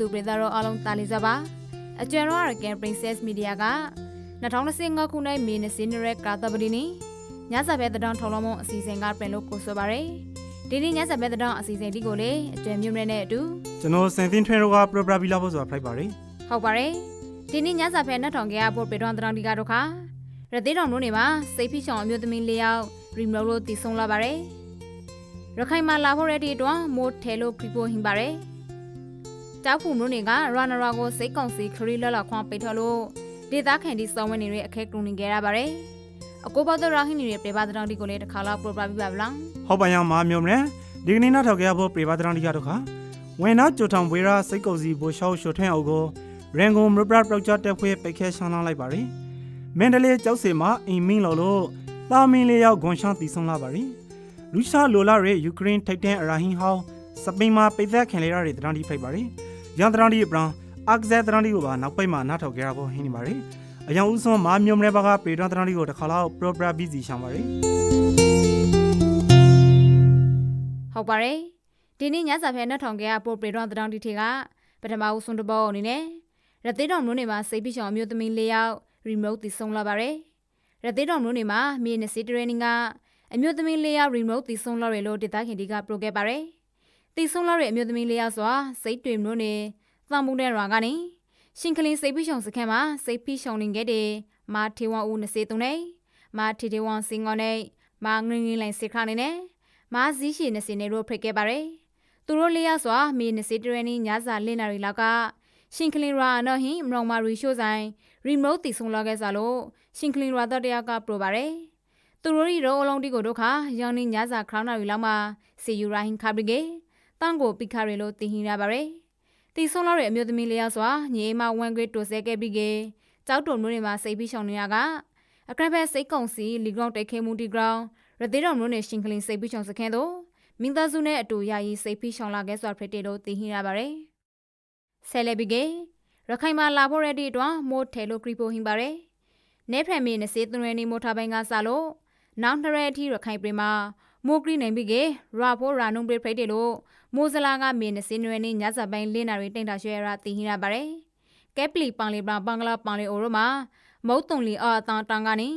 သူပြည်သားတို့အားလုံးတာလီစပါအကျွမ်းရောရကန် Princess Media က2025ခုနှစ်မေ20ရက်ကာတပတိနီညစာပဲတဲ့တောင်ထုံလုံးမအစီအစဉ်ကပြင်လို့ကိုဆိုပါရယ်ဒီနေ့ညစာပဲတဲ့တောင်အစီအစဉ်ဒီကိုလေအကျွမ်းမြုံနဲ့အတူကျွန်တော်စင်သင်းထွန်းတို့ကပရိုပရာဘီလာဖို့ဆိုတာဖိုက်ပါရယ်ဟုတ်ပါရယ်ဒီနေ့ညစာပဲနှထောင်ကြရဖို့ပြည်တော်တောင်ဒီကတော့ခါရသေးတော်တို့နေမှာစိတ်ဖိချောင်အမျိုးသမီး၄ယောက်ရီမိုလို့တည်ဆုံလာပါရယ်ရခိုင်မှာလာဖို့ရတဲ့အတွက်မိုးထဲလို့ခရီးပိုဟင်ပါရယ် တောက်ဖူမျိုးတွေကရာနရာကိုစိတ်ကောင်စီခရီးလလခွန်ပိတ်ထလို့ဒေသခံဒီစောင်းဝင်နေတဲ့အခက်ကုံနေကြရပါရယ်အကိုဘတော်ရာဟင်းနေတဲ့ပြေပါတောင်ဒီကိုလေတစ်ခါလောက်ပရိုပရာပြပါဗလားဟုတ်ပါရမှာမျိုးမလဲဒီကနေ့နောက်ထောက်ကြရဖို့ပရိပါဒရန်ဒီကတော့ခါဝင်နာကြိုထောင်ဝေရာစိတ်ကုစီဘူရှောက်ရှုထွန်းအောင်ကိုရန်ကုန်မပရာပရိုဂျက်တက်ဖွဲ့ပိတ်ခဲရှင်းလောင်းလိုက်ပါရယ်မန္တလေးကျောက်စီမှာအင်မင်းလော်လို့တာမင်းလေးယောက်ဂွန်ရှောင်းတည်ဆုံလာပါရယ်လူရှာလိုလာရဲ့ယူကရိန်းထိပ်တန်းအရာဟင်းဟောင်းစပိန်မှာပိတ်သက်ခင်လေးရတဲ့တရန်ဒီဖိုက်ပါရယ် ရန်တရန်ဒီပရန်အက္ဇက်တရန်ဒီကိုပါနောက်ပိတ်မှာနောက်ထောက်ကြရဖို့ဟင်းနေပါရယ်အယောင်ဦးစွန်မာမျိုးမလဲဘာကပရိဒန်တရန်ဒီကိုတစ်ခါလောက်ပရိုပရာဘီစီရှောင်းပါရယ်ဟုတ်ပါတယ်ဒီနေ့ညစာဖဲနှထောင်ကြရပို့ပြေတော်တောင်ဒီထေကပထမဦးဆုံးတဘောအနေနဲ့ရသေးတော်မျိုးနေမှာစိတ်ဖိချောင်အမျိုးသမီး၄ယောက် remote တည်ဆုံလာပါတယ်ရသေးတော်မျိုးနေမှာမြေနစီတရင်းကအမျိုးသမီး၄ယောက် remote တည်ဆုံလာရလို့ဒေသခင်ဒီကပရိုခဲ့ပါတယ် တည်ဆုံလာတဲ့အမျိုးသမီး၄ယောက်ဆိုတာစိတ်တွေမျိုးနေသံမှုတဲ့ရွာကနေရှင်ကလင်းစိတ်ဖိချောင်စခန်းမှာစိတ်ဖိချောင်နေခဲ့တဲ့မာထေဝဦး23နဲ့မာထေထေဝစင်ကောနဲ့မာငင်းငင်းလိုင်စစ်ခါနေနဲ့မာဇီးရှိနေစင်နေတို့ဖိတ်ခဲ့ပါတယ်။သူတို့လေးရစွာမေနစီတရနီညစာလင်းနာရီလောက်ကရှင်ကလင်ရာအနော်ဟင်မရောင်မာရီရှိုးဆိုင်ရီမိုတ်တီဆုံလာခဲ့စားလို့ရှင်ကလင်ရာတော့တရားကပရိုပါတယ်။သူတို့ရီရောအလုံးတီကိုတို့ခါရောင်နေညစာခရောင်းနာရီလောက်မှာစီယူရာဟင်ခါဘရီဂေ တန်ကိုပိခါရီလို့တင်ဟင်ရပါတယ်။တီဆုံလာတဲ့အမျိုးသမီးလေးရစွာညီမဝန်ဂရိတိုဆဲခဲ့ပြီးကေကြောက်တုံမျိုးတွေမှာစိတ်ပြီးရှောင်နေရကအကရဘက်စိတ်ကုံစီလီဂရောင်းတိတ်ခဲမှုတီဂရောင်းရသေးတော်မျိုးနဲ့ရှင်ကလင်စိတ်ပြီးချောင်စခန်းတို့မင်းသားစုနဲ့အတူယာယီစိတ်ပြီးချောင်လာခဲ့စွာဖြစ်တဲ့လို့သိဟင်ရပါတယ်။ဆယ်လေဘီကေရခိုင်မှာလာဖို့ရတဲ့အတွက်မိုးထဲလို့ခရီပိုဟင်ပါတယ်။နေဖရမီနဲ့စေသွန်ရနေမိုးထားပိုင်းကစလို့နောက်ထရဲအထိရခိုင်ပြည်မှာမိုးကရီနိုင်ပြီးကေရာဖို့ရာနုံပြဖိတ်တယ်လို့ မိုးစလာကမင်းနဲ့စင်းရွယ်နေညစာပိုင်းလင်းနာရီတိတ်တာရွှဲရသိဟင်ရပါတယ်။ကက်ပလီပန်လီပန်ဘင်္ဂလားပန်လီအိုရိုမှာမုတ်တုံလီအာတန်တန်ကနေ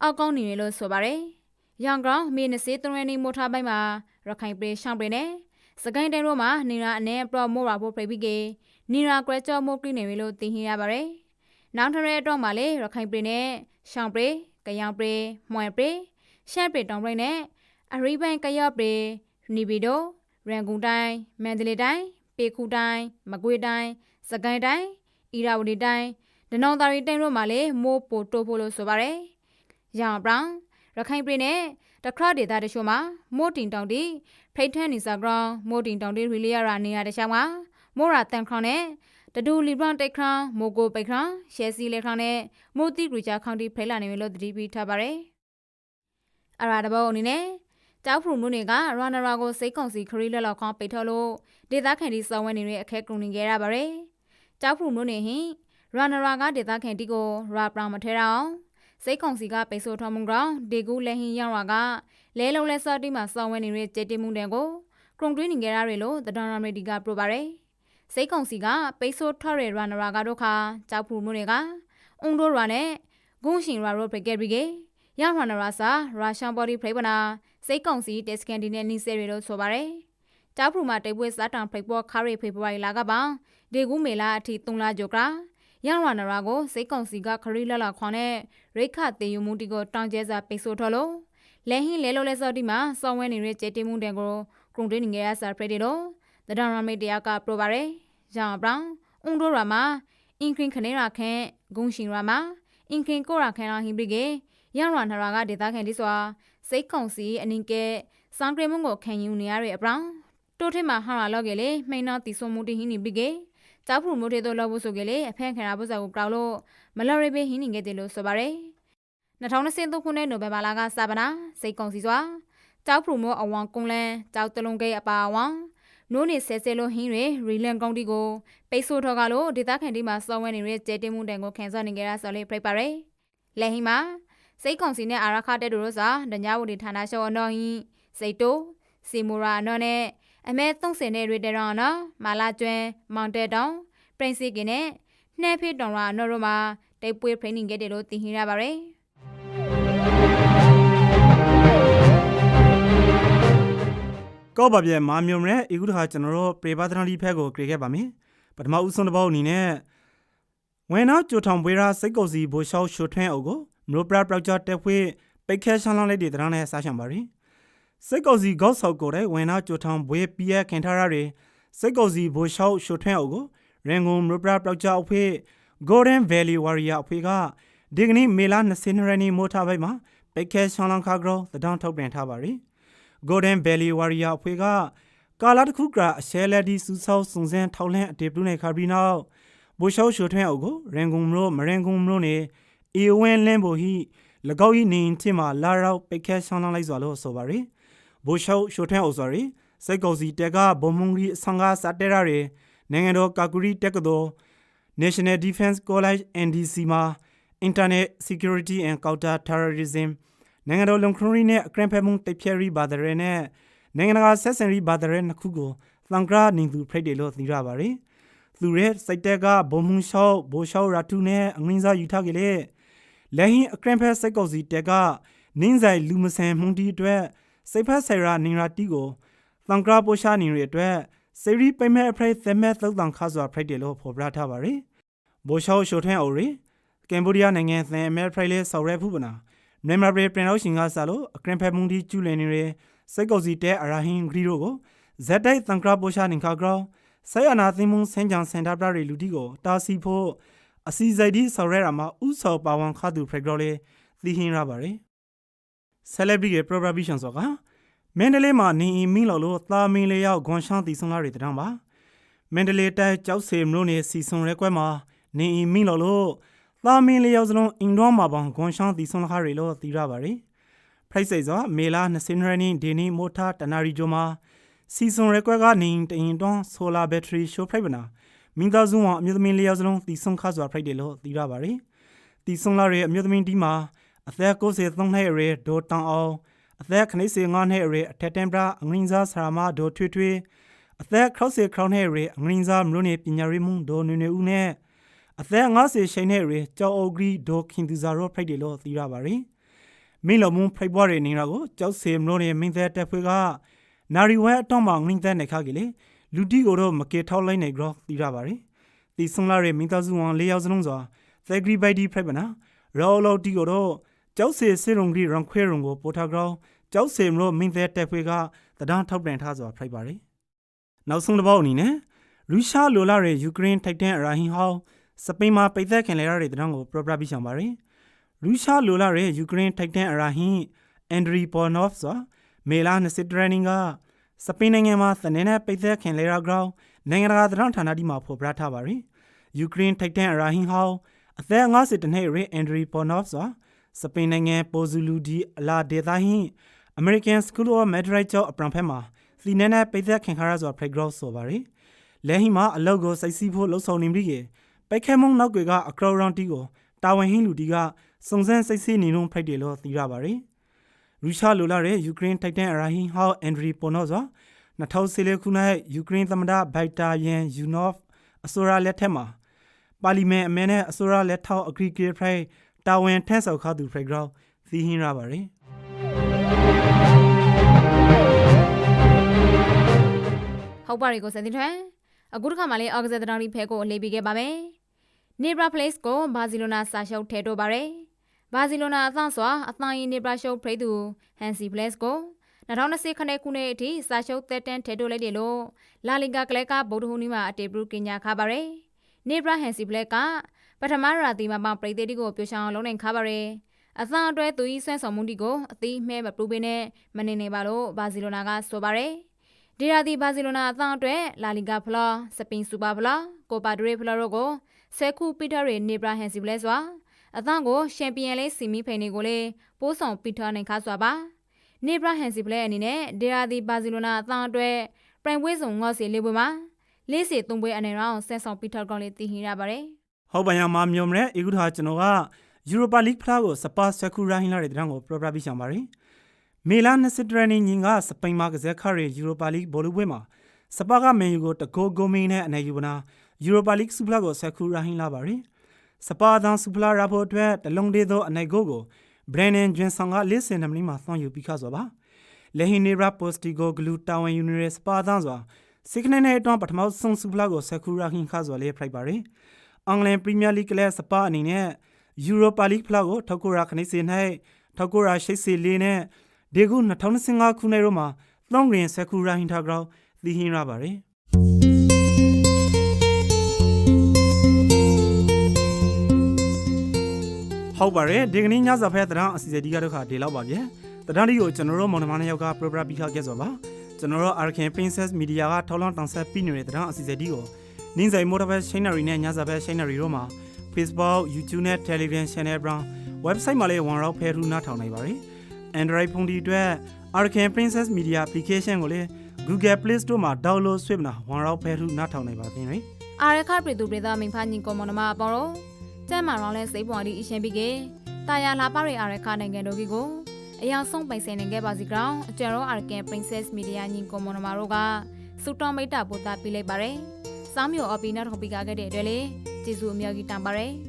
အောက်ကောင်းနေလို့ဆိုပါတယ်။ရန်ကောင်မေနစေတရနီမိုထားပိုင်းမှာရခိုင်ပြည်ရှောင်းပြည်နဲ့စကိုင်းတိုင်းတို့မှာနေရာအနေပရမိုရာဖို့ပြပြီးကေနေရာကွဲကြောမိုကရိနေပြီလို့သိဟင်ရပါတယ်။နောက်ထရဲတော့မှလေရခိုင်ပြည်နဲ့ရှောင်းပြည်ကယောင်ပြည်မွဲပြည်ရှမ်းပြည်တောင်ပြည်နဲ့အရိဘန်ကယော့ပြည်နီဘီဒို ရန်ကုန်တိုင်းမန္တလေးတိုင်းပေခုတိုင်းမကွေးတိုင်းစကိုင်းတိုင်းအီရာဝတီတိုင်းဒနောင်သာရီတိုင်းတို့မှာလေမိုးပိုတိုးဖို့လို့ဆိုပါတယ်။ရန်ဘရောင်ရခိုင်ပြည်နယ်တခရဒေတာတချို့မှာမိုးတင်တောင်တီဖိတ်ထန်နေစာဂရောင်းမိုးတင်တောင်တီရီလီယာရာနေရာတခြားမှာမိုးရာတန်ခရောင်းနဲ့တဒူလီဘရန်တိတ်ခရောင်းမိုကိုပိတ်ခရောင်းရှယ်စီလက်ခရောင်းနဲ့မိုတီဂရီချာခေါင်းတီဖိလာနေလို့တတိပီထားပါတယ်အရာတဘောအနေနဲ့ တောက်ဖရူမှုတွေကရန်နရာကိုစိတ်ကုံစီခရီးလက်လောက်ခေါင်းပိတ်ထော်လို့ဒေသခံဒီစောင်းဝဲနေတဲ့အခက်ကုံနေကြရပါတယ်တောက်ဖရူမှုနေဟင်ရန်နရာကဒေသခံတီကိုရာပရာမထဲအောင်စိတ်ကုံစီကပိတ်ဆို့ထော်မှုကောင်ဒေကူလက်ဟင်းရောက်ကလဲလုံးလဲစော်တီမှာစောင်းဝဲနေတဲ့ကျေတီမှုတဲ့ကိုကရုံတွင်းနေကြရတွေလို့တဒန်ရမေဒီကပြပါတယ်စိတ်ကုံစီကပိတ်ဆို့ထော်ရရန်နရာကတို့ခါကြောက်ဖူမှုတွေကအုံတို့ရွာနဲ့ဂုံရှင်ရွာတို့ပကက်ဘီကေရန်ရန်နရာစာရုရှားဘော်ဒီဖိပနာ စိတ်ကုံစီတက်စကန်ဒီနဲ့နီဆယ်ရီလို့ဆိုပါတယ်ကြောက်ဖူမှာတိတ်ပွဲစားတံဖိပေါ်ခါရီဖေဖော်ဝါရီလကပါဒေကူမေလာအထိ3လကျော်ကရန်ရနရာကိုစိတ်ကုံစီကခရီးလလခွန်နဲ့ရိခတေယူမှုတီကိုတောင်ကျဲစာပိတ်ဆို့ထော်လို့လဲဟင်းလဲလို့လဲစော်တီမှာစောင်းဝဲနေတဲ့ကျေတီမှုတန်ကိုကရုံတင်းငယ်ရစာဖရက်တီလို့တဒန်ရမေတယာကပရိုပါရယ်ဂျန်ဘရောင်အွန်ဒိုရာမှာအင်ခရင်ခနေရာခန့်ဂုံရှင်ရာမှာအင်ခရင်ကိုရာခန့်လာဟင်ဘီကေ ရန်ရနရာကဒေတာခန့်ဒီစွာစိတ်ကုံစီအနင်ကဲစံကရမုံကိုခံယူနေရတဲ့အပရောင်တိုးထစ်မှာဟာလာလောက်ကေလေမိန်နာတီဆိုမှုတီဟင်းနေဘီကေကြောက်ဖူမိုတေတို့လောက်ဖို့ဆိုကြလေအဖန်ခရာပုစာကိုကောက်လို့မလော်ရီဘေးဟင်းနေခဲ့တယ်လို့ဆိုပါရယ်2023ခုနှစ်နိုဝင်ဘာလကစပနာစိတ်ကုံစီစွာကြောက်ဖူမိုအဝံကုန်းလန်းကြောက်တလုံးကဲအပါအဝံနိုးနေဆဲဆဲလို့ဟင်းတွေရီလန်ကောင်းတီကိုပိတ်ဆို့ထော်ကလို့ဒေတာခန်တီမှာစောင်းဝဲနေတဲ့ကျဲတင်မှုတန်ကိုခံစားနေကြရဆိုလေပြပါရယ်လက်ဟင်းမှာ စိတ်ကုံစီနဲ့အာရခတဲ့တို့စာဒညာဝတီဌာနရှောအနော်ဟင်းစိတ်တိုစီမိုရာအနော်နဲ့အမဲ30နဲ့ရေတရောင်နော်မာလာကျွန်းမောင်တဲတောင်ပရိန်စီကင်းနဲ့နှဲဖေးတောင်ရာနော်ရိုမှာတိုက်ပွဲဖိနေခဲ့တယ်လို့သိရှိရပါတယ်ကောက်ပါပြဲမာမျိုးမနဲ့အခုတစ်ခါကျွန်တော်တို့ပြေပါသနာလီဖက်ကိုကြည့်ခဲ့ပါမယ်ပထမဦးဆုံးတစ်ပုတ်အနေနဲ့ဝင်နောက်ကြိုထောင်ပွေးရာစိတ်ကုပ်စီဘိုလျှောက်ရှုထွန်းအုပ်ကို မလို့ပရပရောက်ချတက်ဖွေးပိတ်ခဲရှောင်းလောင်းလိုက်တဲ့တရမ်းနဲ့စားချင်ပါရီစိတ်ကုပ်စီဂေါက်ဆောက်ကိုတဲ့ဝင်နောက်ကြိုထောင်ဘွေးပြဲခင်ထားရတွေစိတ်ကုပ်စီဘိုလျှောက်ရှုထွန်းအုပ်ကိုရန်ကုန်မလို့ပရပရောက်ချအဖွေး Golden Valley Warrior အဖွေးကဒီကနေ့မေလ20ရက်နေ့မိုးထားပိုက်မှာပိတ်ခဲရှောင်းလောင်းခါကြောတဒေါန်ထုတ်ပြန်ထားပါရီ Golden Valley Warrior အဖွဲ့ကကာလာတစ်ခုကအရှဲလက်ဒီစူဆောက်စုံစမ်းထောက်လှမ်းအတေပလူနေခါပြီးနောက်ဘူရှောက်ရှုထွန်းအုပ်ကိုရန်ကုန်မြို့မရန်ကုန်မြို့နေ အေဝင်းလင်းဘူဟိ၎င်းဤနေချင်းမှာလာရောက်ပိတ်ခဲဆောင်းလောင်းလိုက်စွာလို့ဆိုပါရယ်ဘူရှောက်ရှုထွန်းအုပ်ဆိုရယ်စိတ်ကောစီတက်ကဘုံမုံကြီးအဆောင်ကစတဲရရယ်နိုင်ငံတော်ကာကူရီတက္ကသိုလ် National Defense College NDC မှာ Internet Security and Counter Terrorism နိုင်ငံတော်လုံခရီးနဲ့အကရန်ဖက်မှုတိတ်ဖြဲရီဘာဒရဲနဲ့နိုင်ငံတကာဆက်ဆံရေးဘာဒရဲနှစ်ခုကိုသံဃာနေသူဖိတ်တယ်လို့သိရပါတယ်။သူရဲ့စိတ်တက်ကဘုံမှုလျှောက်ဘိုလ်လျှောက်ရာထုနဲ့အငင်းစားယူထားကြလေ။ လက်ဟင်းအကရန်ဖက်စိတ်ကောက်စီတက်ကနင်းဆိုင်လူမဆန်မှုတီအတွက်စိတ်ဖက်ဆိုင်ရာနင်ရာတီကိုသံဃာပိုရှာနေရအတွက်စေရီပိမဲအဖရိသက်မဲ့သုတ်တန်ခါစွာဖိတ်တယ်လို့ဖော်ပြထားပါတယ်။ဘိုလ်လျှောက်ရှိုထွန်းအိုရီကမ်ဘောဒီးယားနိုင်ငံသံအမဲဖရိလေးဆော်ရဲဖူးပနာမြန်မာပြည်ပြည်တော်ရှင်ကစားလို့အကရင်ဖက်မှုဒီကျူလည်နေတဲ့စိတ်ကောက်စီတဲအရာဟင်းဂရီတို့ကိုဇက်တိုက်တန်ကရာပိုရှာနင်ခါဂရောင်းဆေယနာသင်းမှုစင်ကြံစင်တာပရရီလူတီကိုတာစီဖို့ အစီစိတ်ဒီဆော်ရဲရာမှာဥဆော်ပါဝန်ခါသူဖရက်ဂရောလေးသိဟင်းရပါတယ် celebrity ရဲ့ prohibition ဆိုကမန္တလေးမှာနေအင်းမင်းလို့လို့သာမင်းလေးရောက်ဂွန်ရှောင်းတီဆုံလာတွေတောင်ပါမန္တလေးတိုက်ကြောက်စေမလို့နေစီဆုံရဲကွဲမှာနေအင်းမင်းလို့လို့သာမင်းလေးယောက်စလုံးအင်ဒွားမှာပေါင်းဂွန်ရှောင်းတီဆွန်လခရီလို့သိရပါရီဖိတ်စိတ်စွာမေလာ20ရက်နေ့ဒီနေ့မိုတာတနာရီဂျိုမှာစီဆွန်ရက်ကွက်ကနေတရင်တွန်းဆိုလာဘက်ထရီရှိုးဖိတ်ပနာ မင်းသားစုံအမျိုးသမီးလေးယောက်စလုံးတီဆွန်ခါစွာဖိတ်တယ်လို့သိရပါရီတီဆွန်လာရဲ့အမျိုးသမီးဒီမှာအသက်93နှစ်အရွယ်ဒိုတောင်အောင်အသက်95နှစ်အရွယ်အထက်တန်ပရာအငင်းစားဆရာမဒိုထွေးထွေးအသက်60ခရောင်းနှစ်အရွယ်အငင်းစားမျိုးနေပညာရေးမှုဒိုနွေနွေဦးနဲ့အသက်50ရှိန်နဲ့ရေကြောက်အုပ်ဂရီဒိုခင်သူဇာရောဖိတ်တယ်လို့သိရပါရီမင်းလမုံဖိတ်ပွားတဲ့နေတာကိုကြောက်စေမလို့နေမင်းသက်တက်ဖွေကနာရီဝဲအတော့မှငင်းသက်နေခါကြီးလေ လူတီကိုတော့မကေထောက်လိုက်နေကြောသိရပါရီတီဆုံလာရဲ့မင်းသားစုဝန်လေးယောက်စလုံးစွာသက်ကရီဘိုက်ဒီဖိတ်ပနာရောလောတီကိုတော့ကြောက်စေစေရုံကြီးရန်ခွဲရုံကိုပိုထားကြောကြောက်စေမလို့မင်းသက်တက်ဖွေကတဒန်းထောက်ပြန်ထားစွာဖိတ်ပါရီနောက်ဆုံးတစ်ပေါက်အနေနဲ့ရုရှားလိုလာတဲ့ယူကရိန်းထိုက်တန်အရာဟင်ဟောင်းစပိန်မှာပိတ်သက်ခင်လဲရတဲ့တံကိုပရပရပြီးဆောင်ပါရယ်ရုရှားလိုလာတဲ့ယူကရိန်းထိုက်တန်အရာဟင်းအန်ဒရီပေါ်နော့ဖ်ဆိုမေလာ20 training က စပိန်နိုင်ငံမှာသနေနဲ့ပိတ်သက်ခင်လဲရဂရောင်းနိုင်ငံတကာသတင်းဌာနဒီမှာဖော်ပြထားပါရယ်ယူကရိန်းထိုက်တန်အရာဟင်းဟောင်းအသက်50တနှစ်ရဲအန်ဒရီပေါ်နော့ဖ်ဆိုစပိန်နိုင်ငံပိုဇူလူဒီအလာဒေတာဟင်း American School of Madrid ကျောင်းအပရန်ဖက်မှာစီနေနဲ့ပိတ်သက်ခင်ခါရဆိုဖရက်ဂရော့ဆိုပါရယ်လဲဟိမှာအလောက်ကိုစိုက်စီးဖို့လှုပ်ဆောင်နေပြီကေပိုက်ခဲမုံနောက်ကွယ်ကအကရောရောင်တီကိုတာဝန်ဟင်းလူတီကစုံစမ်းစိတ်ဆေးနေလုံးဖိုက်တယ်လို့သိရပါတယ်။ ရုရှားလိုလာတဲ့ယူကရိန်းထိုက်တန်အရာဟင်းဟောက်အန်ဒရီပိုနော့ဆို2014ခုနှစ်ယူကရိန်းသမ္မတဘိုက်တာယန်ယူနော့ဖ်အစိုးရလက်ထက်မှာပါလီမန်အမဲနဲ့အစိုးရလက်ထောက်အဂရီဂေဖရိုင်တာဝန်ထမ်းဆောင်ခါသူဖရက်ဂရောင်းသိဟင်းရပါတယ်။ဟုတ်ပါရီကိုစတင်ထွန်းအခုတစ်ခါမှလည်းအော်ဂဇက်တတော်ဒီဖဲကိုအလေးပေးခဲ့ပါမယ်နေဘရာပလက်စ်ကိုဘာစီလိုနာစာရှုပ်ထဲတော့ပါရယ် ဘာစီလိုနာအသန့်စွာအသံရင်နေဘရာရှုပ်ဖိတ်သူဟန်စီပလက်စ်ကို2020ခနဲ့ခုနှစ်အထိစာရှုပ်သက်တမ်းထဲတော့လိုက်တယ်လို့လာလီဂါကလက်ကဗုဒ္ဓဟူးနေ့မှာအတေဘရုကညာခါပါရယ်နေဘရာဟန်စီပလက်ကပထမရာသီမှာပရိသေတိကိုပြိုရှောင်းလုံးနိုင်ခါပါရယ်အသံအတွဲသူဤဆွဲဆောင်မှုတီကိုအသီးမဲမပရူပင်းနဲ့မနေနေပါလို့ဘာစီလိုနာကဆိုပါရယ်ဒီရာဒီဘာစီလိုနာအသံအတွက်လာလီဂါဖလာစပင်စူပါဖလာကိုပါဒရေဖလာတို့ကိုဆဲခုပီတာရီနေဘရာဟန်စီပလဲစွာ အသံကိုချန်ပီယံလေးစီမီဖိန်တွေကိုလေပိုးဆောင်ပီတာနိုင်ခါစွာပါနေဘရာဟန်စီပလဲအနေနဲ့ဒီရာဒီဘာစီလိုနာအသံအတွက်ပရိုင်ဝေးဆောင်ငေါ့စီလေးပွဲမှာလေးစီသုံးပွဲအနေနဲ့ဆဲဆောင်ပီတာကောင်လေးတည်ဟင်းရပါတယ်ဟုတ်ပါရမမျိုးမလဲအခုထားကျွန်တော်ကယူရိုပါလိဂ်ဖလားကိုစပါဆက်ကူရိုင်းလာတဲ့တန်းကိုပရပရပြီးဆောင်ပါရီမေလာ20ရနီညင်ကစပိန်မှာကစားခရဲယူရိုပါလိဂ်ဘောလုံးပွဲမှာစပါကမန်ယူကိုတကိုဂိုမင်းနဲ့အနေယူပနာယူရိုပါလိဂ်စူဖလာကိုဆက်ခူရာဟင်းလာပါတယ် စပါဒန်စူဖလာရာဖို့အတွက်တလုံးသေးသောအနိုင်ကိုကိုဘရန်နန်ဂျွန်ဆောင်ကလေးစင်နမလီမှာသွန်ယူပြီးခါဆိုပါလေဟီနေရာပိုစတီကိုဂလူတာဝန်ယူနေတဲ့စပါဒန်စွာစိကနေနဲ့အတွန်းပထမဆုံးစူဖလာကိုဆက်ခူရာဟင်းခါဆိုလေးဖိုက်ပါတယ်အင်္ဂလန်ပရီးမီယာလိဂ်ကလေးစပါအနေနဲ့ယူရိုပါလိဂ်ဖလာကိုထောက်ကိုရာခနေစင်၌ထောက်ကိုရာရှိတ်စီလေးနဲ့ဒီခု2025ခုနှစ်ရောမှာသုံးရင်ဆက်ခူရာဟင်းထားကြောင်းသိဟင်းရပါတယ် ဟုတ်ပါတယ်ဒီကနေ့ညစာဖဲတရားအစီအစဉ်ဒီကတော့ခါဒီလောက်ပါဗျ။တရားလေးကိုကျွန်တော်တို့မောင်နှမနှစ်ယောက်က program ပြီးခါခဲ့ဆိုပါ။ကျွန်တော်တို့ Arkan Princess Media ကထောက်လောင်းတောင်ဆက်ပြီးနေတဲ့တရားအစီအစဉ်ဒီကိုနင်းဆိုင် Motorbus Channel နဲ့ညစာဖဲ Channel တို့မှာ Facebook, YouTube နဲ့ Telegram Channel brown website မှာလည်းဝန်ရောက်ဖဲထူးနားထောင်နိုင်ပါတယ်။ Android ဖုန်းဒီအတွက် Arkan Princess Media application ကိုလည်း Google Play Store မှာ download ဆွဲမနာဝန်ရောက်ဖဲထူးနားထောင်နိုင်ပါသေးတယ်။အာရခပြည်သူပြည်သားမင်ဖာညီကောမနမအပေါ်တော့ ကျမ်းမာရောင်းလဲစိတ်ပွားဒီအရှင်ပြီးကေတာယာလာပါရအာရခနိုင်ငံတို့ကြီးကိုအယောင်ဆုံးပိုင်ဆိုင်နေခဲ့ပါစီကောင်အကျရောအာရကန် Princess Media ညီကောမနမတို့ကစူတော်မိတ်တာပို့တာပြလိုက်ပါတယ်။စားမျိုးအပီနောက်တစ်ခါပြီးကားခဲ့တဲ့အတွက်လေကျေးဇူးအများကြီးတင်ပါတယ်။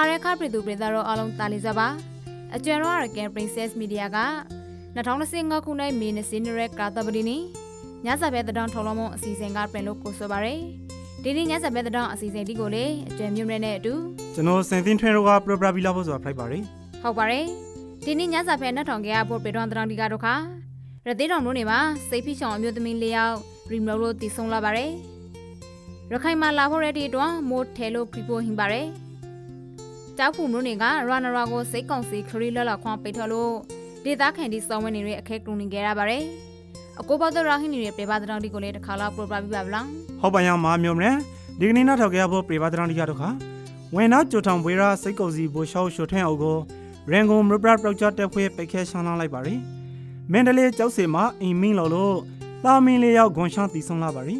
အာရခပြည်သူပြည်သားတို့အားလုံးတာလီစားပါအကျွမ်းရောအာရကန် Princess Media က2025ခုနှစ်မေ20ရက်ကာသပတိနေ့ညစာပဲတဒေါန်ထော်လုံးမအစီအစဉ်ကပြင်လို့ကိုဆိုပါရယ်ဒီနေ့ညစာပဲတဒေါန်အစီအစဉ်ဒီကိုလေအကျွမ်းမြုံရဲနဲ့အတူကျွန်တော်စင်သင်းထွန်းတို့က program ပြီးလောက်ဖို့ဆိုတာဖိုက်ပါတယ်ဟုတ်ပါရယ်ဒီနေ့ညစာဖဲနှထောင်ကရဖို့ပေတော်တရောင်ဒီကတော့ခါရသေးတော်တို့နေမှာစိတ်ဖိချောင်အမျိုးသမီး၄ယောက်ရီမိုလို့တည်ဆုံလာပါရယ်ရခိုင်မှာလာဖို့ရတဲ့အတွက်မိုးထဲလို့ပြပို့ဟင်ပါရယ် တောက်ဖူမျိုးတွေကရနရာကိုစိတ်ကောင်စီခရီးလလခွန်ပိတ်ထော်လို့ဒေသခံဒီစောင်းဝင်နေတဲ့အခက်တူနေကြရပါရယ်အကိုဘောတော့ရဟင်းနေတဲ့ပေပါတရောင်ဒီကိုလည်းတစ်ခါလောက်ပရိုပရာပြပါဗလားဟုတ်ပါရမာမျိုးမလဲဒီကနေ့နောက်ထောက်ကြဖို့ပြပါတရန်ဒီရတော့ခါဝင်နောက်ကြိုထောင်ပွေရာစိတ်ကုံစီဘူရှောက်ရှုထွန်းအောင်ကိုရန်ကုန်မရပပရောက်ဂျက်တက်ခွေပိတ်ခဲရှောင်းလာလိုက်ပါရီမန္တလေးကျောက်စီမှာအင်မင်းလော်လို့တာမင်းလေးရောက်ဂွန်ရှောင်းတီဆုံးလာပါရီ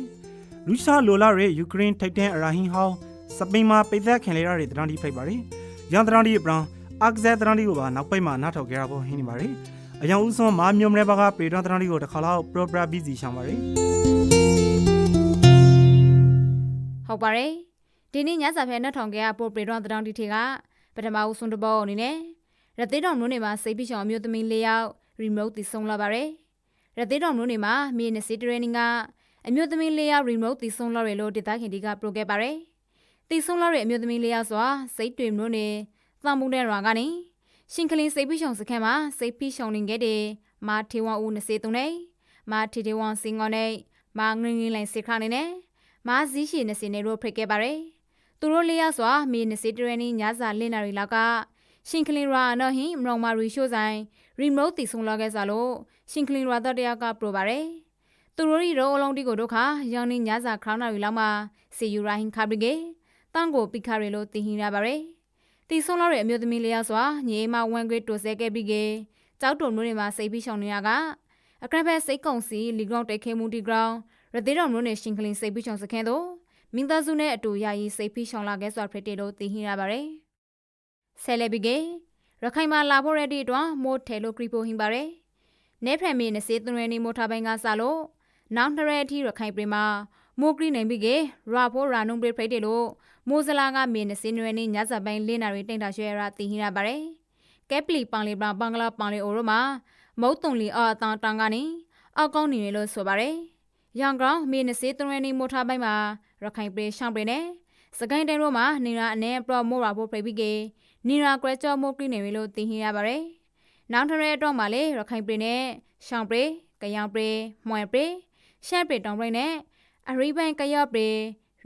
ရုရှားလိုလာရဲ့ယူကရိန်းထိုက်တဲ့အရာဟင်းဟောင်းစပိန်မှာပိတ်သက်ခင်လေရတဲ့တရန်ဒီဖိတ်ပါရီ ရန်တရန်ဒီအပရန်အက္ဇက်တရန်ဒီကိုပါနောက်ပိတ်မှာနောက်ထောက်ကြရဖို့ဟင်းနေပါရီအယောင်ဦးစွန်မာမျိုးမလဲပါကပေတော်တရန်ဒီကိုတစ်ခါလောက်ပရိုပရာဘီစီရှောင်းပါရီဟုတ်ပါတယ်ဒီနေ့ညစာဖဲနှက်ထောင်ကရပို့ပရိတော့တောင်တီထေကပထမဦးဆုံးတစ်ပေါအနေနဲ့ရသေးတော်မျိုးနေမှာစိတ်ပြချောင်အမျိုးသမီး၄ယောက် remote တည်ဆုံးလာပါတယ်ရသေးတော်မျိုးနေမှာမြေနစီတရင်းကအမျိုးသမီး၄ယောက် remote တည်ဆုံးလာရလို့ဒေတာခင်ဒီကပရိုခဲ့ပါတယ် တည်ဆုံးလာတဲ့အမျိုးသမီး၄ယောက်စွာစိတ်တွေမျိုးနေသံမှုတဲ့ရွာကနေရှင်ကလင်းစိတ်ပြချောင်စခန်းမှာစိတ်ပြချောင်နေခဲ့တဲ့မာထေဝမ်ဦး23နဲ့မာထေထေဝမ်စင်ငေါနဲ့မာငင်းငင်းလိုင်စစ်ခါနေနဲ့မာဇီးရှိနေစင်နေတို့ဖိတ်ခဲ့ပါတယ်။သူတို့လေးယောက်စွာမီနစီတရနီညစာလင်းနာရီလောက်ကရှင်ကလင်ရာနော်ဟင်မရောင်မာရီရှိုးဆိုင်ရီမိုတ်တီဆုံလာခဲ့စားလို့ရှင်ကလင်ရာတော့တရားကပရိုပါတယ်။သူတို့ရီရောအလုံးတီကိုတို့ခါရောင်နေညစာခရောင်းနာရီလောက်မှာစီယူရာဟင်ခါဘရီကေ တန်ကိုပိခါရီလို့တင်ဟင်းရပါတယ်။တီဆုံလာတဲ့အမျိုးသမီးလေးယောက်စွာညီမဝန်ခွေတိုဆဲခဲ့ပြီးကေကြောက်တုံမျိုးတွေမှာစိတ်ပြီးရှောင်နေရကအကရဖက်စိတ်ကုံစီလီဂရောင်းတိတ်ခဲမှုတီဂရောင်းရသေးတော်မျိုးနဲ့ရှင်ကလင်စိတ်ပြီးချောင်စခန်းတို့မင်းသားစုနဲ့အတူယာယီစိတ်ပြီးချောင်လာခဲ့စွာဖရက်တေတို့သိဟင်းရပါတယ်။ဆယ်လေဘီကေရခိုင်မှာလာဖို့ရတဲ့အတွက်မိုးထဲလို့ခရီပိုဟင်းပါတယ်။နေဖရမီနစေသွန်ရနေမိုးထားပိုင်းကစလို့နောက်ထရဲအထိရခိုင်ပြည်မှာမိုးကရီနိုင်ပြီးကေရာဖို့ရာနုံပရိဖရက်တေလို့ မိုးစလာကမင်းနစေနွေနေညဇပိုင်းလင်းနာရီတိတ်တာရွှဲရသိဟင်းရပါတယ်။ကက်ပလီပန်လီပန်ဘင်္ဂလားပန်လီအိုရိုမှာမုတ်တုံလီအာတန်တန်ကနေအောက်ကောင်းနေရလို့ဆိုပါတယ်။ရန်ကောင်မင်းနစေသွန်ရနေမိုးထားပိုင်းမှာရခိုင်ပြည်ရှောင်းပြည်နဲ့စကိုင်းတိုင်းတို့မှာနေရာအနေပရမိုးရာဖို့ပြပြီးကေနေရာကွဲကြောမိုးကရီနေပြီလို့သိဟင်းရပါတယ်။နောက်ထရဲတော့မှလေရခိုင်ပြည်နဲ့ရှောင်းပြည်ကယောင်ပြည်မွဲပြည်ရှမ်းပြည်တောင်ပြည်နဲ့အရိဘန်ကယော့ပြည်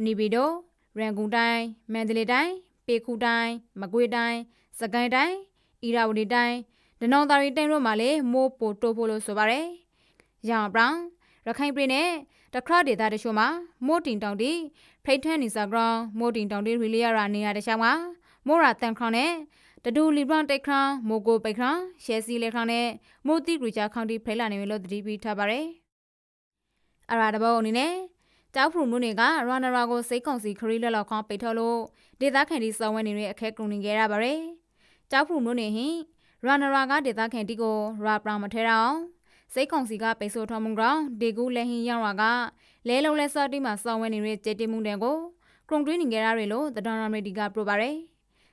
နီဘီဒို ရန်ကုန်တိုင်းမန္တလေးတိုင်းပေခုတိုင်းမကွေးတိုင်းစကိုင်းတိုင်းအီရာဝတီတိုင်းဒနောင်သာရီတိုင်းတို့မှာလေမိုးပိုတိုးဖို့လို့ဆိုပါတယ်။ရောင်ဘရောင်ရခိုင်ပြည်နဲ့တခရဒေတာတချို့မှာမိုးတင်တောင်တီဖိတ်ထွန်းနေစာဂရောင်းမိုးတင်တောင်တီရီလီယာရာနေရာတခြားမှာမိုးရာတန်ခရောင်းနဲ့တဒူလီဘရန်တိတ်ခရောင်းမိုကိုပိတ်ခရောင်းရှယ်စီလေခရောင်းနဲ့မိုးတိဂရီချာခေါန်တီဖိလာနေပြီလို့သတိပေးထားပါတယ်။အရာတဘောအနေနဲ့ ကျောက်ဖရူမှုတွေကရနရာကိုစိတ်ကုံစီခရီးလက်လောက်ခေါင်းပိတ်ထော်လို့ဒေသခံဒီစောင်းဝဲနေတဲ့အခက်ကုံနေကြရပါတယ်။ကျောက်ဖရူမှုနေဟင်ရနရာကဒေသခံတီကိုရာပရာမထဲအောင်စိတ်ကုံစီကပိတ်ဆို့ထော်မှုကောင်ဒေကူလက်ဟင်းရောက်လာကလဲလုံးလဲစော်တီမှာစောင်းဝဲနေတဲ့ကျေတီမှုတွေကိုကရုံတွင်းနေကြရတွေလို့တဒန်ရမေဒီကပြပါတယ်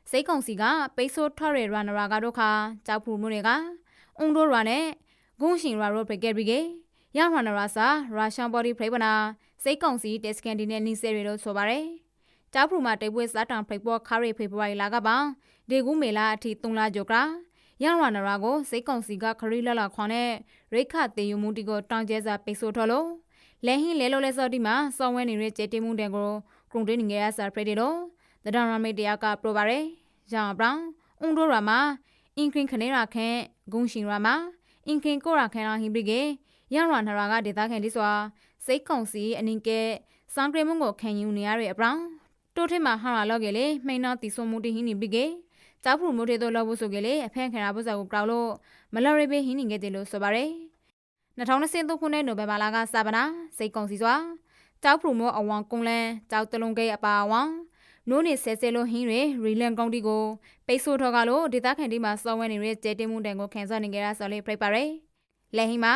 စိတ်ကုံစီကပိတ်ဆို့ထော်ရရနရာကတို့ခါကြောက်ဖူမှုတွေကအုံဒိုရာနဲ့ဂုံရှင်ရာရိုဘရဂက်ဘရီကေရရနရာစာရုရှားဘော်ဒီဖရိပနာ စိတ်ကုံစီတက်စကန်ဒီနဲ့နီဆယ်ရီလို့ဆိုပါတယ်ကြောက်ဖူမှာတိတ်ပွဲစားတံဖိတ်ပေါ်ခါရီဖေဖော်ဝါရီလကပါဒေကူမေလာအထိ3လကျော်ကရရနရာကိုစိတ်ကုံစီကခရီလလခွန်နဲ့ရိခတေယူမှုတီကိုတောင်ကျဲစာပိတ်ဆို့ထော်လို့လဲဟင်းလဲလို့လဲစော်ဒီမှာစောင်းဝဲနေတဲ့ကျေတီမှုတဲ့ကိုကရုံတင်းငယ်ရစာဖရဒီလို့တဒန်ရမေတယာကပရိုပါရယ်ဂျာဘရောင်အွန်ဒိုရာမာအင်ခရင်ခနေရာခန့်ဂုံရှင်ရာမာအင်ခရင်ကိုရာခန့်ရာဟင်ဘီကေရရနရာကဒေတာခန့်ဒီစွာ စိတ်ကုံစီအနင်ကဲစံဂရမုံကိုခံယူနေရတဲ့အပရောင်တိုးထစ်မှာဟာရာလော့ကေလေမိန်နာတီဆိုမှုတီဟင်းနေဘီကေကြောက်ဖူမိုတေတော့လောက်ဖို့ဆိုကေလေအဖန်ခရာပုစာကိုကောက်လို့မလော်ရီဘေဟင်းနေခဲ့တယ်လို့ဆိုပါရယ်2023ခုနှစ်နိုဝင်ဘာလကစပါနာစိတ်ကုံစီစွာကြောက်ဖူမိုအဝံကုန်းလန်းကြောက်တလုံးကိအပါအဝံနိုးနေဆဲဆဲလို့ဟင်းတွေရီလန်ကောင်တီကိုပိတ်ဆို့ထော်ကလို့ဒေတာခန်တီမှာစောင်းဝဲနေတဲ့ကျဲတင်မှုတန်ကိုခံစားနေကြရဆိုလေပြိပါရယ်လက်ဟင်းမှာ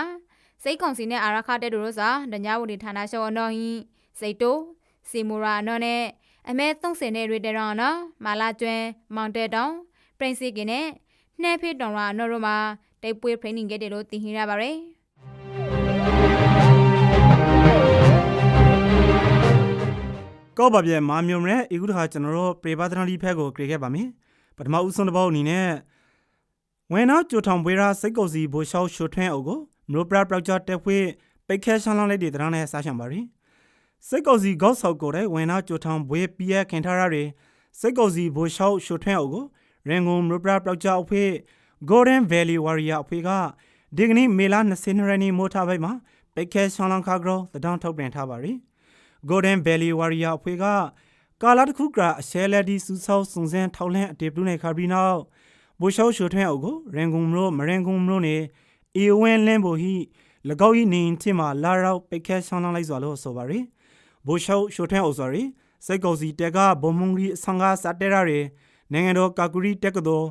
စိတ်ကုံစီနဲ့အာရခတဲ့တို့တို့စာဒညာဝတီဌာနရှောအနော်ဟင်းစိတ်တိုစီမိုရာအနော်နဲ့အမဲ30နဲ့ရေတရောင်နော်မာလာကျွန်းမောင်တဲတောင်ပရိန်စီကင်းနဲ့နှဲဖေးတောင်ရာနော်တို့မှာတိတ်ပွေးဖရင်းနေခဲ့တယ်လို့သိဟင်းရပါရယ်ကောပါပြဲမာမျိုးမလဲအခုတခါကျွန်တော်တို့ပြေပါတရန်ဒီဖက်ကိုကြည့်ခဲ့ပါမယ်ပထမဦးဆုံးတစ်ပေါက်အနေနဲ့ဝင်နောက်ကြိုထောင်ပွေးရာစိတ်ကုံစီဘူရှောက်ရှုထွန်းအုပ်ကို မလို့ပရပရောက်ဂျက်တက်ဖွေးပိတ်ခဲရှောင်းလောင်းလိုက်တဲ့တရန်နဲ့စားရှံပါရီစိတ်ကုံစီဂေါက်ဆောက်ကိုတဲ့ဝင်နောက်ကြိုထောင်ဘွေးပြဲခင်ထားရတဲ့စိတ်ကုံစီဘူရှောက်ရှုထွန်းအုပ်ကိုရင်ကုန်မလို့ပရပရောက်ဂျက်အဖွေး Golden Valley Warrior အဖွေးကဒီကနေ့မေလ22ရက်နေ့မိုးထားပိုက်မှာပိတ်ခဲရှောင်းလောင်းခါကရောတဒေါန်ထုတ်ပြန်ထားပါရီ Golden Valley Warrior အဖွဲ့ကကာလာတစ်ခုကအရှဲလက်ဒီစူဆောက်စုံစမ်းထောက်လှမ်းအတေပလူနေခါပြီးနောက်ဘိုရှောရှိုထွန်းအုပ်ကိုရန်ကုန်မြို့မရန်ကုန်မြို့နေ အေဝင်းလင်းဘိုဟိ၎င်း၏နေရင်ချင်းမှာလာရောက်ပိတ်ခတ်ဆောင်းလောင်းလိုက်စွာလို့ဆိုပါရယ်ဘိုရှောရှိုထွန်းအုပ်ဆိုရယ်စိတ်ကောစီတက်ကဘုံမုံကြီးဆန်ကားစတဲရရယ်နိုင်ငံတော်ကာကူရီတက်ကတော်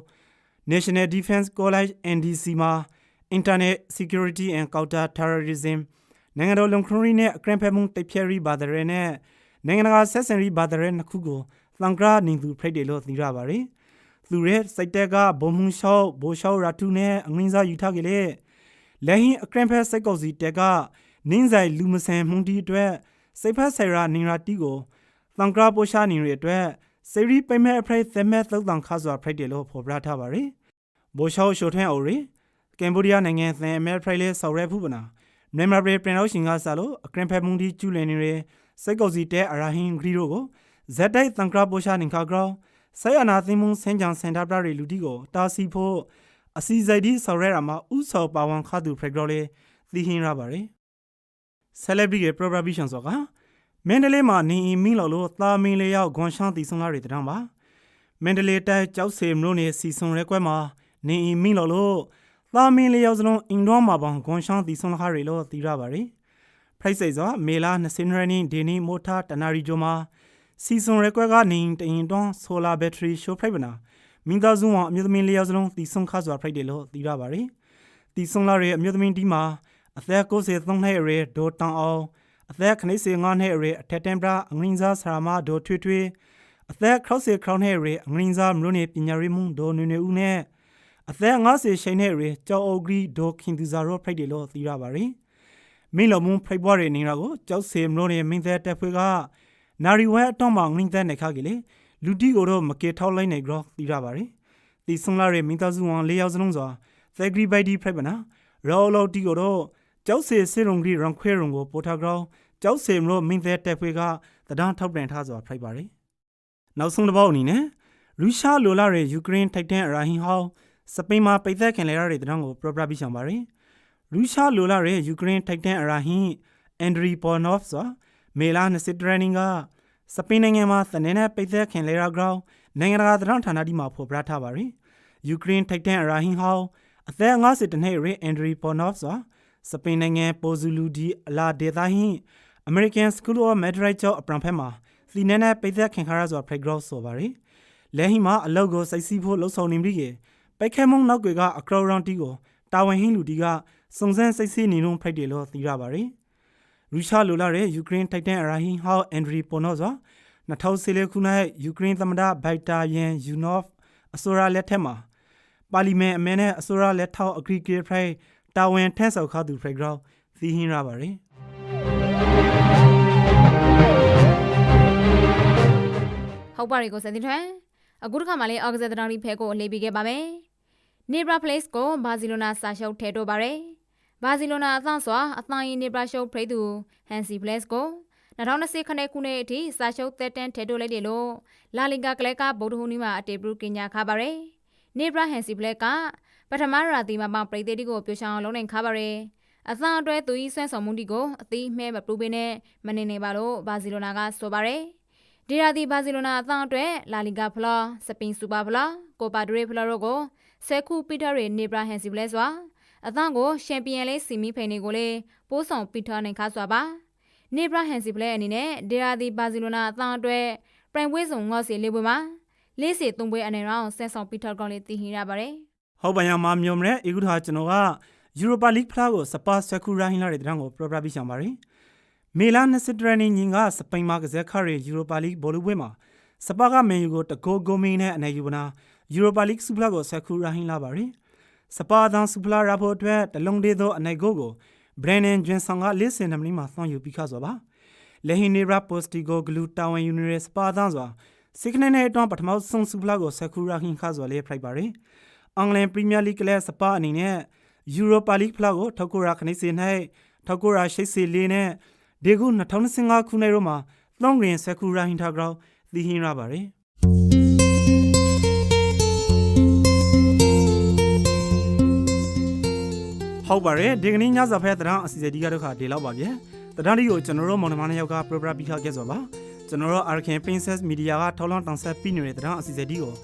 National Defense College NDC မှာ Internet Security and Counter Terrorism နိုင်ငံတော်လုံခရီးနဲ့အကရန်ဖက်မှုတိတ်ဖြဲရီဘာဒရဲနဲ့နိုင်ငံတကာဆက်ဆံရေးဘာဒရဲနှစ်ခုကိုသံဃာနေသူဖိတ်တယ်လို့သိရပါတယ်။သူရဲ့စိတ်တက်ကဘုံမှုလျှောက်ဘိုလျှောက်ရာထုနဲ့အငင်းစားယူထားကြလေ လက်ဟင်းအကရန်ဖက်စိတ်ကောက်စီတက်ကနင်းဆိုင်လူမဆန်မှုတီအတွက်စိတ်ဖက်ဆရာနင်ရာတီကိုသံဃာပိုရှာနေရတဲ့အတွက်စေရီပိမဲအဖရိသမဲသုတ်တန်ခါစွာဖိတ်တယ်လို့ဖော်ပြထားပါတယ်။ဘိုလျှောက်ရှိုထွန်းအိုရီကမ်ဘောဒီးယားနိုင်ငံသင်အမဲဖရိလေးဆော်ရဲဖူးပနာမြန်မာပြည်ပြည်တော်ရှင်ကစားလို့အကရင်ဖက်မှုဒီကျူလည်နေတဲ့စိတ်ကောက်စီတဲ့အရာဟင်းဂရီတို့ကိုဇက်တိုက်တန်ကရာပိုရှာနင်ခါဂရောဆယနာသိမှုစင်ကြံစင်တာပရီလူတီကိုတာစီဖို့ အစီစိတ်ဒီဆော်ရဲရာမှာဥဆော်ပါဝန်ခါသူဖရက်ဂရောလေးသိဟင်းရပါတယ်ဆယ်လဘရီရဲ့ပရိုဂရမ်ဘီရှန်ဆိုကမန္တလေးမှာနေအီမင်းလို့လို့သာမင်းလေးရောက်ဂွန်ရှန်တီဆုံလာတွေတန်းပါမန္တလေးတိုင်းကြောက်စေမလို့နေစီဆုံရဲကွဲမှာနေအီမင်းလို့လို့သာမင်းလေးယောက်စလုံးအင်ဒွန်မှာပေါင်ဂွန်ရှန်တီဆွန်လခရီလို့သိရပါတယ်။ဖရိုက်စိတ်စွာမေလာ20ရက်နေ့ဒီနေ့မိုတာတနာရီဂျိုမှာစီဆွန်ရက်ကွက်ကနေတရင်တွန်ဆိုလာဘက်ထရီရှိုးဖရိုက်ပနာ မင်းသားစုံအမျိုးသမီးလေးယောက်စလုံးတီဆွန်ခါစွာဖရိုက်တယ်လို့သိရပါတယ်။တီဆွန်လာရဲ့အမျိုးသမီးဒီမှာအသက်93နှစ်အရွယ်ဒေါ်တန်အောင်အသက်95နှစ်အရွယ်အထက်တန်ပရာအငရင်းစားဆရာမဒေါ်ထွေထွေအသက်60ခေါင်းနှစ်အရွယ်အငရင်းစားမလို့နေပညာရေးမှုဒေါ်နွေနွေဦးနဲ့အသက်50ရှိန်တဲ့ရေကြောက်အိုဂရီဒိုခင်သူဇာရောဖိုက်တယ်လို့သိရပါတယ်။မင်းလုံးမဖိုက်ပွားတဲ့နေတာကိုကြောက်စေမလို့နေမင်းသက်တက်ဖွေးကနာရီဝဲအတော့မှငင်းသက်နေခါကြီးလေ လူတီကိုတော့မကေထောက်လိုက်နေကြောသိရပါတယ်။ဒီဆုံလာရဲ့မင်းသားစုဝန်၄ယောက်စလုံးစွာသက်ကရီဘိုက်ဒီဖိုက်ပနာရောလော်တီကိုတော့ကြောက်စေစေရုံဂရီရန်ခွဲရုံကိုပိုထားကြောကြောက်စေမလို့မင်းသက်တက်ဖွေးကတဒန်းထောက်ပြန်ထားစွာဖိုက်ပါတယ်။နောက်ဆုံးတစ်ပေါက်အနေနဲ့ရုရှားလိုလာတဲ့ယူကရိန်းထိုက်တန်အရာဟင်ဟောင်းစပိန်မှာပိတ်သက်ခင်လဲရတဲ့တံကိုပရပရပြီးဆောင်ပါရယ်ရုရှားလိုလာတဲ့ယူကရိန်းထိုက်တန်အရာဟင်အန်ဒရီပေါ်နော့ဖ်ဆိုမေလာနစစ်ထရနင်းက စပိန်နိုင်ငံမှာသနေနဲ့ပိတ်သက်ခင်လဲရဂရောင်းနိုင်ငံတကာသံဌာနဒီမှာဖော်ပြထားပါရယ်ယူကရိန်းထိုက်တန်အရာဟင်ဟောင်းအသက်50တနှစ်ရဲအန်ဒရီပေါ်နော့ဖ်ဆိုစပိန်နိုင်ငံပိုဇူလူဒီအလာဒေတာဟင် American School of Madrid ကျောင်းအပရန်ဖက်မှာသီနေနဲ့ပိတ်သက်ခင်ခါရဆိုဖရက်ဂရော့ဆိုပါရယ်လဲဟိမှာအလောက်ကိုစိုက်စီးဖို့လှုပ်ဆောင်နေပြီကေပိုက်ခဲမုံနောက်ကွယ်ကအကရောရန်တီကိုတာဝန်ဟင်းလူတီကစုံစမ်းစိတ်ဆေးနေလုံးဖိုက်တယ်လို့သိရပါတယ်။ ရုရှားလိုလာတဲ့ယူကရိန်းထိုက်တန်အရာဟင်ဟောက်အန်ဒရီပိုနိုဇာ2014ခုနှစ်ယူကရိန်းသမ္မတဘိုက်တာယန်ယူနော့ဖ်အစိုးရလက်ထက်မှာပါလီမန်အမဲနဲ့အစိုးရလက်ထောက်အဂရီကေဖရိုင်တာဝန်ထက်ဆောက်ခသူဖရိုက်ဂရောင်းသိဟင်းရပါတယ်။ဟုတ်ပါရီကိုစတဲ့ထွန်းအခုတစ်ခါမှလည်းအော်ဂဇက်တရောင်းဒီဖဲကိုအလေးပေးခဲ့ပါမယ်နေဘရာပလက်စ်ကိုဘာစီလိုနာစာရှုပ်ထဲတော့ပါတယ် ဘာစီလိုနာအသန့်စွာအသံရင်နေဘရာရှုပ်ဖိသူဟန်စီပလက်စ်ကို2020ခုနှစ်ခုနှစ်အထိစာရှုပ်သက်တမ်းထဲတော့လိုက်တယ်လို့လာလီဂါကလက်ကဗုဒ္ဓဟူးနေ့မှာအတေပရုကညာခါပါတယ်နေဘရာဟန်စီပလက်ကပထမရာသီမှာပရိသတ်တီကိုပြချောင်းလုံးနိုင်ခါပါတယ်အသံအတွဲသူဤဆွဲဆောင်မှုတီကိုအသီးမဲမပရူပင်းနဲ့မနေနေပါလို့ဘာစီလိုနာကဆိုပါတယ်ဒီရာဒီဘာစီလိုနာအသံအတွက်လာလီဂါဖလာစပင်စူပါဖလာကိုပါဒရေဖလာတို့ကိုဆဲခုပီတာရီနေဘရာဟန်စီပလက်စွာ အသံကိုချန်ပီယံလေးစီမီဖိနေကိုလေပိုးဆောင်ပီတာနိုင်ခါစွာပါနေဘရာဟန်စီပလက်အနေနဲ့ဒီရာဒီဘာစီလိုနာအသံအတွက်ပရိုင်ဝဲဆောင်ငေါ့စီလေးပွဲမှာလေးစီသုံးပွဲအနေရောင်းဆဲဆောင်ပီတာကောင်လေးတည်ဟင်ရပါတယ်ဟုတ်ပါရမမျိုးမရဲအခုထားကျွန်တော်ကယူရိုပါလိဖလားကိုစပါဆွဲခုရိုင်းလာတဲ့တန်းကိုပရပရပြီးဆောင်ပါရယ်မေလာ20ရနေ့ညင်ကစပိန်မှာကစားခရယူရိုပါလိဘောလုံးပွဲမှာစပါကမန်ယူကိုတကိုဂိုမင်းနဲ့အနေယူပနာယူရိုပါလိစူဖလားကိုဆွဲခုရိုင်းလာပါရယ် စပါဒန်စူဖလားရဖို့အတွက်တလုံးသေးသောအနေကိုကိုဘရန်နန်ဂျွန်ဆန်ကလေးစင်နမလီမှာသွန်ယူပြီးခါဆိုပါလေဟီနီရာပိုစတီကိုဂလူတာဝန်ယူနီရစပါဒန်စွာစိကနေနဲ့အတွန်းပထမဆုံးစူဖလားကိုဆွဲခုရိုင်းခါဆိုလေးဖရိုက်ပါရယ်အင်္ဂလန်ပရီးမီးယားလိဂ်ကလေးစပါအနေနဲ့ယူရိုပါလိဖလားကိုထောက်ကိုရာခနေစင်၌ထောက်ကိုရာရှိစီလေးနဲ့ဒီခု2025ခုနှစ်ရောမှာသုံးရင်စကူရာဟင်တာဂရောင်းသီဟင်းရပါတယ် ဟုတ်ပါတယ်ဒီကနေ့ညစာဖက်တရံအစီအစဉ်ဒီကတော့ခါဒီလောက်ပါဗျတဒန်းဒီကိုကျွန်တော်တို့မောင်နှမနှစ်ယောက်က program ပြီးခခဲ့ဆိုပါကျွန်တော်တို့ Arkan Princess Media ကထောက်လောင်းတောင်ဆက်ပြီးနေတဲ့တဒန်းအစီအစဉ်ဒီကို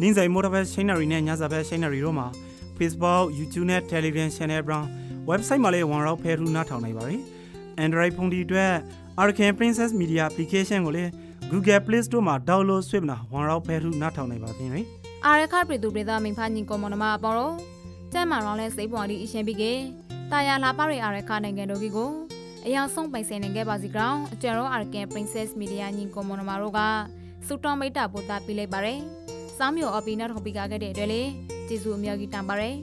နင်းဆိုင် Motorfest Scenery နဲ့ညစာဖက် Scenery တို့မှာ Facebook YouTube နဲ့ Television Channel Brown website မှာလည်းဝန်ရောက်ဖဲထူးနားထောင်နိုင်ပါတယ် Android ဖုန်းဒီအတွက် Arkan Princess Media application ကိုလည်း Google Play Store မှာ download ဆွဲမနာဝန်ရောက်ဖဲထူးနားထောင်နိုင်ပါသေးတယ်အာရခပြည်သူပြည်သားမိဖာညီကောမွန်နမအပေါ်တော့ ကျမ်းမာရောင်းလဲစိတ်ပွားဒီအရှင်ပြီးကေတာယာလာပါရီအာရခနိုင်ငံတို့ကြီးကိုအယောင်ဆုံးပိုင်ဆိုင်နိုင်ခဲ့ပါစီကောင်အကျရောအာကန် Princess Media ညီကောမွန်နမတို့ကစူတော်မိတ်တာပို့တာပြလိုက်ပါတယ်စောင်းမျိုးအပီနောက်ထော်ပီကာခဲ့တဲ့အတွက်လေကျေးဇူးအများကြီးတန်ပါတယ်